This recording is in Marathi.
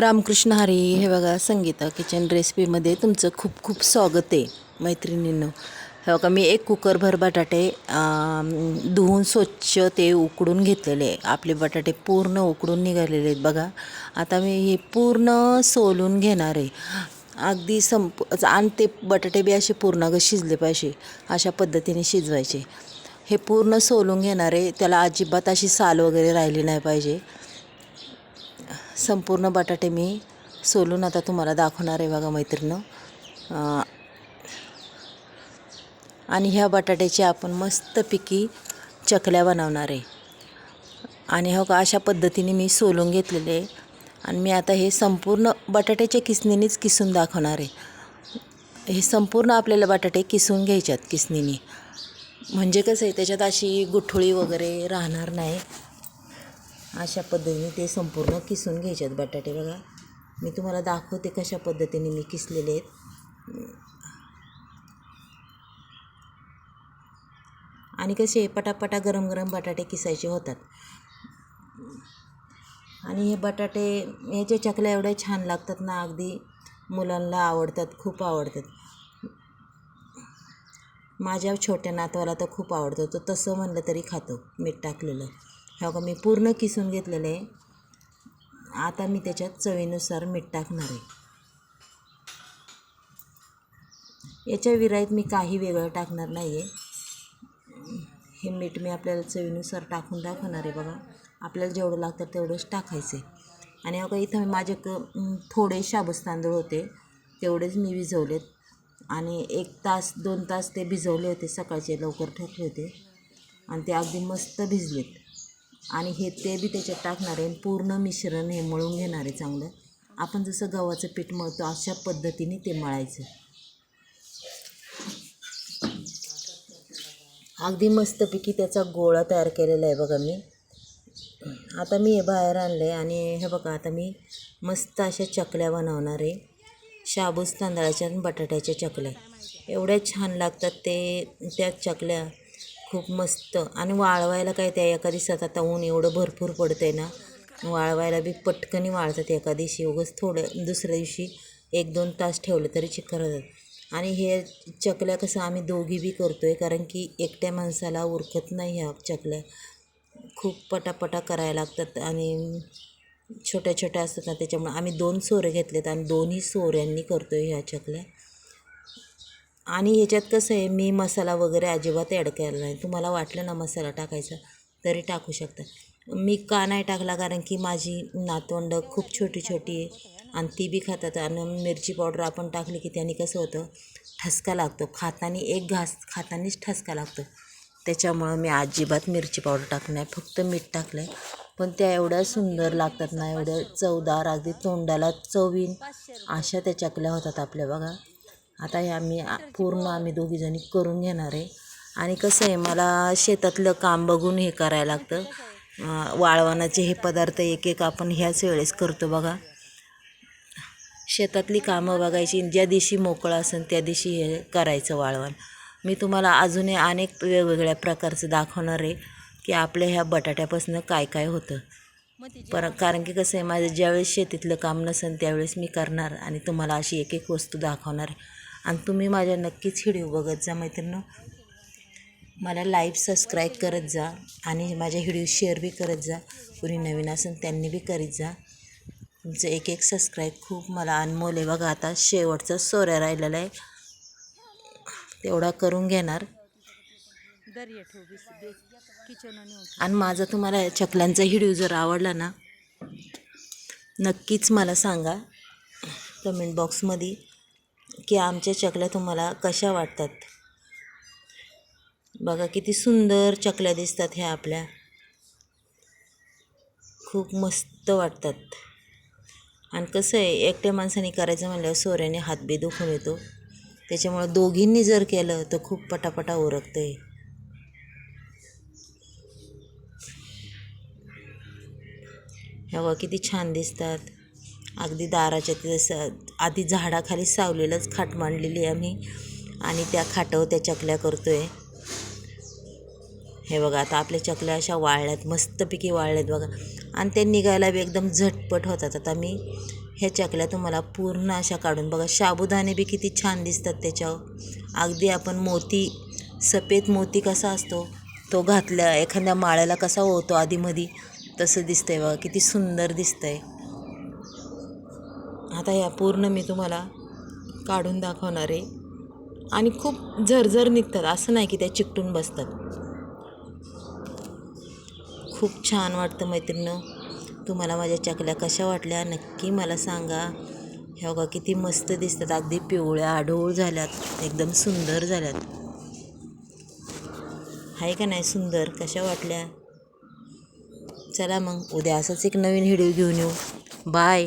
रामकृष्ण हरी हे बघा संगीता किचन रेसिपीमध्ये तुमचं खूप खूप स्वागत आहे मैत्रिणींनो. हे बघा मी एक कुकरभर बटाटे धुवून स्वच्छ ते उकडून घेतलेले आहे. आपले बटाटे पूर्ण उकडून निघालेले आहेत बघा. आता मी हे पूर्ण सोलून घेणार आहे. अगदी संप आणि ते बटाटे बी असे पूर्ण शिजले पाहिजे अशा पद्धतीने शिजवायचे. हे पूर्ण सोलून घेणार आहे. त्याला अजिबात अशी साल वगैरे राहिली नाही पाहिजे. संपूर्ण बटाटे मी सोलून आता तुम्हाला दाखवणार आहे बघा मैत्रिणं आणि ह्या बटाट्याची आपण मस्तपैकी चकल्या बनवणार आहे. आणि हो का अशा पद्धतीने मी सोलून घेतलेले आहे. आणि मी आता हे संपूर्ण बटाट्याच्या किसणीनेच किसून दाखवणार आहे. हे संपूर्ण आपल्याला बटाटे किसून घ्यायच्यात किसणीने. म्हणजे कसं आहे त्याच्यात अशी गुठळी वगैरे राहणार नाही. अशा पद्धतीने ते संपूर्ण किसून घ्यायच्यात बटाटे. बघा मी तुम्हाला दाखवते कशा पद्धतीने मी किसलेले आहेत. आणि कसे पटापटा गरम गरम बटाटे किसायचे होतात. आणि हे बटाटे याच्या चकल्या एवढ्या छान लागतात ना अगदी मुलांना आवडतात खूप आवडतात. माझ्या छोट्या नातवाला तर खूप आवडतो तो तसं म्हणलं तरी खातो मीठ टाकलेलं. हे का मी पूर्ण किसून घेतलेलं आहे. आता मी त्याच्यात चवीनुसार मीठ टाकणार आहे. याच्या विराईत मी काही वेगळं टाकणार नाही आहे हे मीठ मी आपल्याला चवीनुसार टाकून दाखवणार आहे बघा. आपल्याला जेवढं लागतं तेवढंच टाकायचं आहे आणि अगं इथं माझे क थोडे शाबूस तांदूळ होते तेवढेच मी भिजवलेत. आणि एक तास दोन तास ते भिजवले होते सकाळचे लवकर ठेवले होते. आणि ते अगदी मस्त भिजलेत. आणि हे ते बी त्याच्यात टाकणार आहे. पूर्ण मिश्रण हे मळून घेणार आहे चांगलं. आपण जसं गव्हाचं पीठ मळतो अशा पद्धतीने ते मळायचं. अगदी मस्तपैकी त्याचा गोळा तयार केलेला आहे बघा मी. आता मी हे बाहेर आणलं आहे आणि हे बघा आता मी मस्त अशा चकल्या बनवणार आहे. शाबूस तांदळाच्या आणि बटाट्याच्या चकल्या. एवढ्या छान लागतात ते त्या चकल्या. खूप मस्त. आणि वाळवायला काय त्या एका दिवसात आता ऊन एवढं भरपूर पडतं आहे ना. वाळवायला बी पटकनी वाळतात एका दिवशी. उगंच थोडं दुसऱ्या दिवशी एक दोन तास ठेवलं तरी चिकन होतात. आणि हे चकल्या कसं आम्ही दोघी बी करतो आहे कारण की एकट्या माणसाला उरकत नाही ह्या चकल्या. खूप पटापटा करायला लागतात आणि छोट्या छोट्या असतात ना त्याच्यामुळे आम्ही दोन सोरे घेतलेत आणि दोन्ही सोऱ्यांनी करतो आहे ह्या चकल्या. आणि ह्याच्यात कसं आहे मी मसाला वगैरे अजिबात ॲड केला नाही. तुम्हाला वाटलं ना मसाला टाकायचा? तरी टाकू शकता. मी का नाही टाकला? कारण की माझी नातवंड खूप छोटी छोटी आहे आणि ती बी खातात. आणि मिरची पावडर आपण टाकली की त्याने कसं होतं ठसका लागतो. खाताना एक घास खातानीच ठसका लागतो. त्याच्यामुळं मी अजिबात मिरची पावडर टाकलं नाही. फक्त मीठ टाकलं आहे पण त्या एवढ्या सुंदर लागतात ना एवढ्या चवदार अगदी तोंडाला चवीन अशा त्याच्याकल्या होतात आपल्या बघा. आता हे आम्ही पूर्ण आम्ही दोघीजणी करून घेणार आहे. आणि कसं आहे मला शेतातलं काम बघून हे करायला लागतं. वाळवणाचे हे पदार्थ एक एक आपण ह्याच वेळेस करतो बघा. शेतातली कामं बघायची ज्या दिवशी मोकळं असेल त्या दिवशी हे करायचं वाळवण. मी तुम्हाला अजूनही अनेक वेगवेगळ्या प्रकारचं दाखवणार आहे की आपल्या ह्या बटाट्यापासून काय काय होतं. पर कारण की कसं आहे माझं ज्यावेळेस शेतीतलं काम नसेल त्यावेळेस मी करणार आणि तुम्हाला अशी एक एक वस्तू दाखवणार आणि तुम्ही माझ्या नक्कीच व्हिडिओ बघत जा मैत्रिणी मला लाईव्ह सबस्क्राईब करत जा आणि माझ्या व्हिडिओ शेअर बी करत जा. कुणी नवीन असेल त्यांनी बी करीत जा. तुमचं एक एक सबस्क्राईब खूप मला अनमोल आहे. बघा आता शेवटचा सोऱ्या राहिलेला आहे. तेवढा करून घेणार. आणि माझा तुम्हाला चकल्यांचा व्हिडिओ जर आवडला ना नक्कीच मला सांगा. कमेंट बॉक्समध्ये की आमच्या चकल्या तुम्हाला कशा वाटतात? बघा किती सुंदर चकल्या दिसतात ह्या आपल्या. खूप मस्त वाटतात. आणि कसं आहे एकट्या माणसाने करायचं म्हणल्यावर सोऱ्याने हात बी दुखून येतो. त्याच्यामुळं दोघींनी जर केलं तर खूप पटापटा ओरखतं आहे ह्या किती छान दिसतात. अगदी दाराच्या तिथे स आधी झाडाखाली सावलेलंच खाट मांडलेली आहे आम्ही. आणि त्या खाटावर त्या चकल्या करतो आहे हे बघा आता आपल्या चकल्या अशा वाळल्यात मस्तपैकी वाळल्यात बघा. आणि ते निघायला बी एकदम झटपट होतात. आता मी ह्या चकल्या तुम्हाला पूर्ण अशा काढून बघा साबुदाणे बी किती छान दिसतात त्याच्यावर. अगदी आपण मोती सफेद मोती कसा असतो तो घातल्या एखाद्या माळ्याला कसा होतो आधीमध्ये तसं दिसतंय बघा किती सुंदर दिसतंय. आता या पूर्ण मी तुम्हाला काढून दाखवणार आहे. आणि खूप झरझर निघतात असं नाही की त्या चिकटून बसतात. खूप छान वाटतं मैत्रिणं तुम्हाला माझ्या चकल्या कशा वाटल्या नक्की मला सांगा. ह्या बघा किती मस्त दिसतात अगदी पिवळ्या आढूळ झाल्यात एकदम सुंदर झाल्यात. आहे का नाही सुंदर? कशा वाटल्या? चला मग उद्या असंच एक नवीन व्हिडिओ घेऊन येऊ. बाय